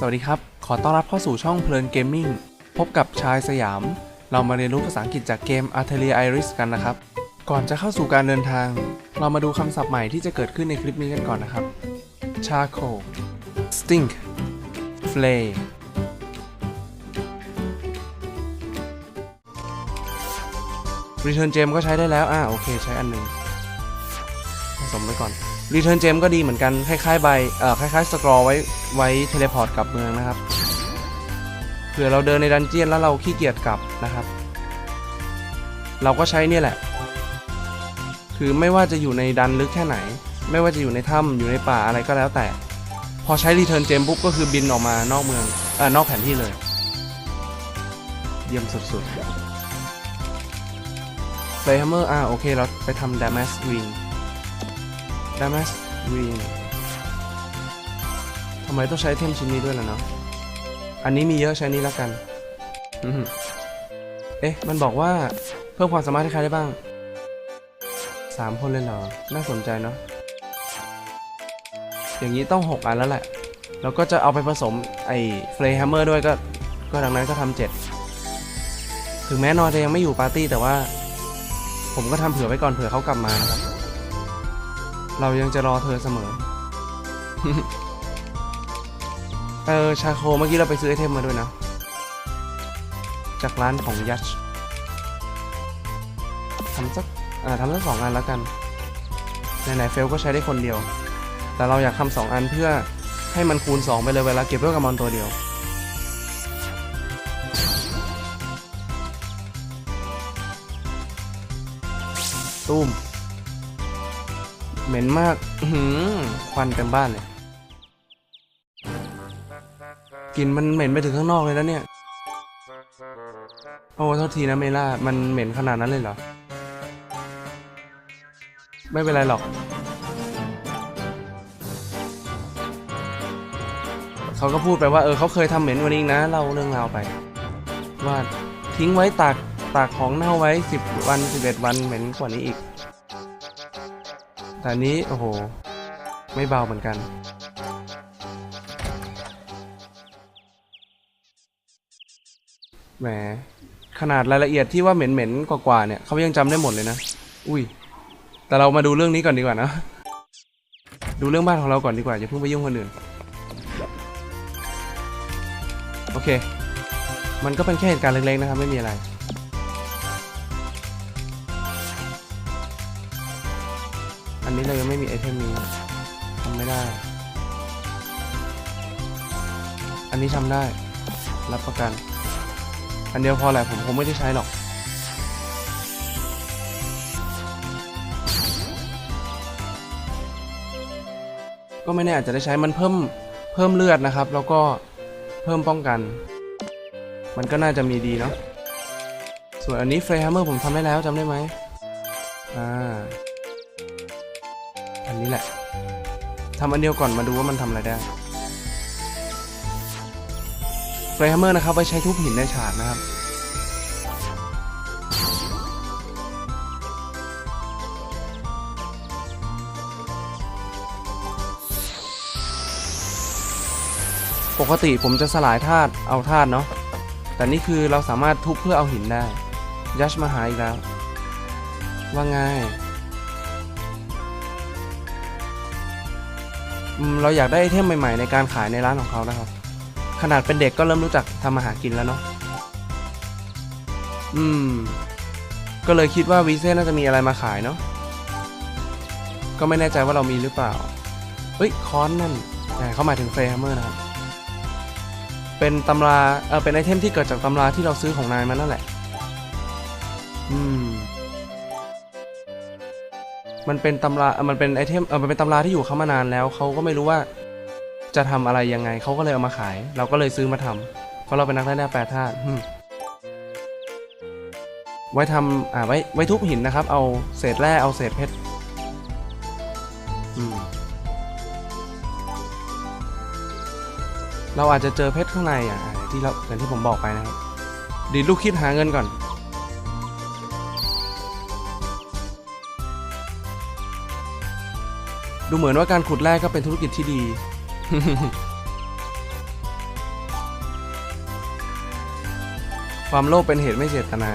สวัสดีครับ ขอต้อนรับเข้าสู่ช่องเพลินเกมมิ่งพบกับชายสยาม เรามาเรียนรู้ภาษาอังกฤษจากเกม Atelier Iris กันนะครับ ก่อนจะเข้าสู่การเดินทาง เรามาดูคำศัพท์ใหม่ที่จะเกิดขึ้นในคลิปนี้กันก่อนนะครับ charcoal stink flay return gem ก็ใช้ได้แล้ว อ่าโอเค ใช้อันหนึ่งผสมไว้ก่อน return gem ก็ดีเหมือนกัน คล้ายๆใบเอ่อคล้ายๆสกรอไว้ไว้เทเลพอร์ตกลับเมืองนะครับเผื่อเราเดินในดันเจียนแล้วเราขี้เกียจกลับนะครับ เราก็ใช้เนี่ยแหละ คือไม่ว่าจะอยู่ในดันลึกแค่ไหน ไม่ว่าจะอยู่ในถ้ำอยู่ในป่าอะไรก็แล้วแต่ พอใช้ return gem ปุ๊บก็คือบินออกมานอกเมืองเอ่อนอกแผนที่เลย เยี่ยมสุดๆ f l a y Hammer อ่าโอเค เราไปทำ Damas Ring Damas Ring ทำไมต้องใช้เทมชิ้นนี้ด้วยล่ะเนาะอันนี้มีเยอะใช้นี้แล้วกันอเอ๊ะ มันบอกว่าเพิ่มความสามารถให้ใครได้บ้างสามคนเลยเหรอ น่าสนใจเนาะอย่างนี้ต้อง 6 อันแล้วแหละ แล้วก็จะเอาไปผสมไอ้เฟล y แฮมเมอร์ด้วยก็ ก็ดังนั้นก็ทำเจ็ดถึงแม้นอจะยังไม่อยู่ปาร์ตี้แต่ว่า ผมก็ทำเผื่อไว้ก่อนเผื่อเขากลับมานะครับ เรายังจะรอเธอเสมอ เออ ชาโคเมื่อกี้เราไปซื้อไอเทมมาด้วยนะ จากร้านของยัชทำสักอ่าทำสักสองอันแล้วกันไหนๆเฟลก็ใช้ได้คนเดียว แต่เราอยากทำสองอันเพื่อให้มันคูณ 2 ไปเลยเวลาเก็บเวลกับมอนตัวเดียว ตุ้ม เหม็นมากหือควันเต็มบ้านเลยกลิ่นมันเหม็นไปถึงข้างนอกเลยแล้วเนี่ย โอ้โทษทีนะเมล่า มันเหม็นขนาดนั้นเลยเหรอ ไม่เป็นไรหรอก เขาก็พูดไปว่าเออเขาเคยทำเหม็นกวันนี้นะเล่าเรื่องราวไป ว่าทิ้งไว้ตากตากของเน่าไว้สิบวันสิบเอ็ดวันเหม็นกว่านี้อีก แต่อันนี้ โอ้โห ไม่เบาเหมือนกัน แหม ขนาดรายละเอียดที่ว่าเหม็นๆ กว่าๆ เนี่ยเขายังจำได้หมดเลยนะ อุ้ย แต่เรามาดูเรื่องนี้ก่อนดีกว่านะ ดูเรื่องบ้านของเราก่อนดีกว่า อย่าเพิ่งไปยุ่งคนอื่น โอเค มันก็เป็นแค่เหตุการณ์เล็กๆ นะครับ ไม่มีอะไร อันนี้เรายังไม่มีไอเทมนี้ทำไม่ได้ อันนี้ทำได้ รับประกัน อันเดียวพอแหละผมคงไม่ได้ใช้หรอกก็ไม่แน่อาจจะได้ใช้มันเพิ่มเพิ่มเลือดนะครับ แล้วก็เพิ่มป้องกัน มันก็น่าจะมีดีเนาะส่วนอันนี้เฟรฮัมเมอร์ผมทำได้แล้วจำได้ไหมอ่า อันนี้แหละทำอันเดียวก่อนมาดูว่ามันทำอะไรได้เฟฮัมเมอร์นะครับไว้ใช้ทุบหินในฉากนะครับปกติผมจะสลายธาตุเอาธาตุเนาะ แต่นี่คือเราสามารถทุบเพื่อเอาหินได้ ยัชมาหาอีกแล้ว ว่าไง เราอยากได้ไอเทมใหม่ๆในการขายในร้านของเขานะครับ ขนาดเป็นเด็กก็เริ่มรู้จักทำอาหารกินแล้วเนาะอืม ก็เลยคิดว่าวีเซ่น่าจะมีอะไรมาขายเนาะก็ไม่แน่ใจว่าเรามีหรือเปล่าเฮ้ยคอนนั่นแหมเขาหมายถึงเฟรย์ฮัมเมอร์นะครับเป็นตำราเออเป็นไอเทมที่เกิดจากตำราที่เราซื้อของนายมานั่นแหละ อืม มันเป็นตำรามันเป็นไอเทมเออมันเป็นตำราที่อยู่เขามานานแล้วเขาก็ไม่รู้ว่าจะทำอะไรยังไงเขาก็เลยเอามาขาย เราก็เลยซื้อมาทำเพราะเราเป็นนักเล่นแร่แปรธาตุอืมไว้ทำอ่าไว้ไว้ทุบหินนะครับ เอาเศษแร่เอาเศษเพชรอืมเราอาจจะเจอเพชรข้างในอะที่เราอย่างที่ผมบอกไปนะครับดีดลูกคิดหาเงินก่อน ดูเหมือนว่าการขุดแร่ก็เป็นธุรกิจที่ดี ความโลภเป็นเหตุไม่เจตนา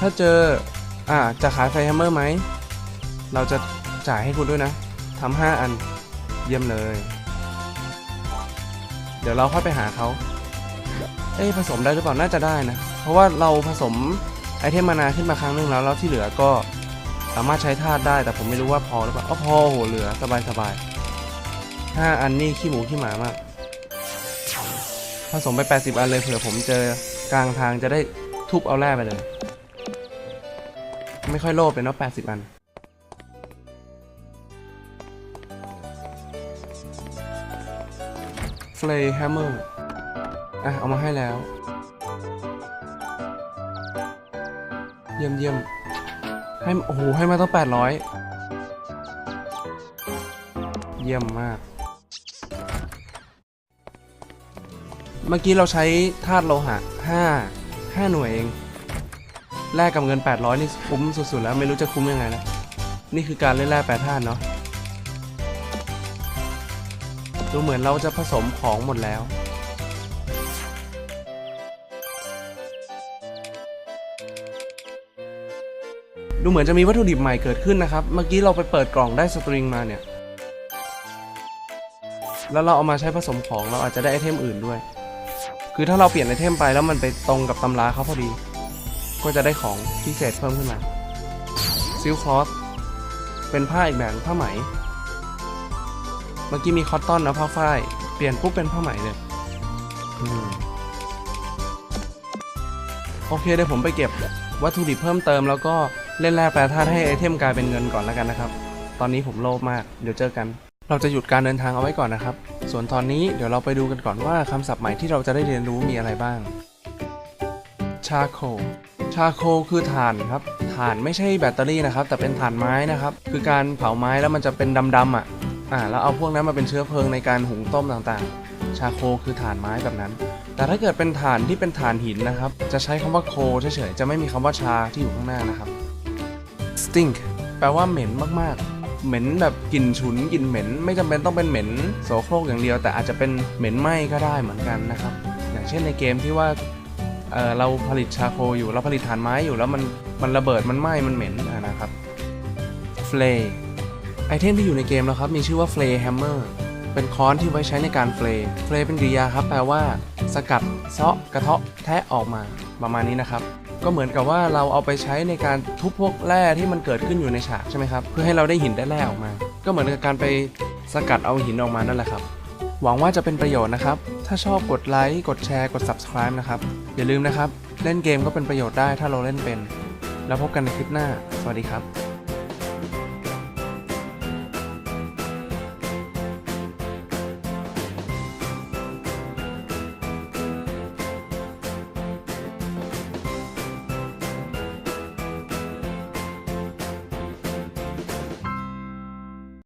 ถ้าเจอ อ่า จะขายไฟแฮมเมอร์ไหม เราจะจ่ายให้คุณด้วยนะ ทำห้าอัน เยี่ยมเลย เดี๋ยวเราค่อยไปหาเขา เอ้ผสมได้หรือเปล่า น่าจะได้นะ เพราะว่าเราผสม ไอเทมมานาขึ้นมาครั้งหนึงแล้วแล้วที่เหลือก็สามารถใช้ธาตุได้ แต่ผมไม่รู้ว่าพอหรือเปล่าอ๋อพอโหเหลือสบายสบายห้าอันนี่ขี้หมูขี้หมามากผสมไป 80 อันเลยเผื่อผมเจอกลางทางจะได้ทุบเอาแร่ไปเลย ไม่ค่อยโลภเลยเนาะ80 อันเฟลย์แฮมเมอร์อะ เอามาให้แล้ว เยี่ยมเยี่ยมให้โอ้โหให้มาตั้ง800เยี่ยมมาก เมื่อกี้เราใช้ธาตุโลหะ5 5หน่วยเอง แลกกับเงิน 800 นี่คุ้มสุดๆแล้วไม่รู้จะคุ้มยังไงนะ นี่คือการเล่นแร่แปรธาตุเนาะดูเหมือนเราจะผสมของหมดแล้ว ดูเหมือนจะมีวัตถุดิบใหม่เกิดขึ้นนะครับ เมื่อกี้เราไปเปิดกล่องได้สตริงมาเนี่ย แล้วเราเอามาใช้ผสมของเราอาจจะได้ไอเทมอื่นด้วย คือถ้าเราเปลี่ยนไอเทมไปแล้วมันไปตรงกับตำราเขาพอดี ก็จะได้ของพิเศษเพิ่มขึ้นมาซิลคลอสเป็นผ้าอีกแบบผ้าไหม เมื่อกี้มีคอตตอนนะผ้าฝ้าย เปลี่ยนปุ๊บเป็นผ้าไหมเลยอโอเคเดี๋ยวผมไปเก็บวัตถุดิบเพิ่มเติมแล้วก็ เล่นแร่แปรธาตุให้ไอเทมกลายเป็นเงินก่อนแล้วกันนะครับ ตอนนี้ผมโลภมาก เดี๋ยวเจอกัน เราจะหยุดการเดินทางเอาไว้ก่อนนะครับ ส่วนตอนนี้เดี๋ยวเราไปดูกันก่อนว่าคำศัพท์ใหม่ที่เราจะได้เรียนรู้มีอะไรบ้าง ชาโค ชาโคคือถ่านครับ ถ่านไม่ใช่แบตเตอรี่นะครับ แต่เป็นถ่านไม้นะครับ คือการเผาไม้แล้วมันจะเป็นดำๆอะ อ่า แล้วเอาพวกนั้นมาเป็นเชื้อเพลิงในการหุงต้มต่างๆ ชาโคคือถ่านไม้แบบนั้น แต่ถ้าเกิดเป็นถ่านที่เป็นถ่านหินนะครับ จะใช้คำว่าโคเฉยๆ จะไม่มีคำว่าชาที่อยู่ข้างหน้านะครับ stink แปลว่าเหม็นมากๆ เหม็นแบบกลิ่นฉุนกลิ่นเหม็น ไม่จำเป็นต้องเป็นเหม็นโสโครกอย่างเดียว แต่อาจจะเป็นเหม็นไหม้ก็ได้เหมือนกันนะครับ อย่างเช่นในเกมที่ว่าเเราผลิตชาโคอยู่เราผลิตถ่านไม้อยู่แล้วมันมันระเบิดมันไหม้มันเหม็นะนะครับเฟลไอเทมที่อยู่ในเกมแล้วครับมีชื่อว่าเฟลแฮมเมอร์เป็นค้อนที่ไว้ใช้ในการเฟลเฟลเป็นกริยาครับแปลว่า สกัดเซาะกระเทาะแทะออกมาประมาณนี้นะครับ ก็เหมือนกับว่าเราเอาไปใช้ในการทุบพวกแร่ที่มันเกิดขึ้นอยู่ในฉากใช่ไหมครับ เพื่อให้เราได้หินได้แร่ออกมา ก็เหมือนกับการไปสกัดเอาหินออกมานั่นแหละครับ หวังว่าจะเป็นประโยชน์นะครับ ถ้าชอบกดไลค์ กดแชร์ กด subscribe นะครับ อย่าลืมนะครับ เล่นเกมก็เป็นประโยชน์ได้ถ้าเราเล่นเป็น แล้วพบกันในคลิปหน้า สวัสดีครับ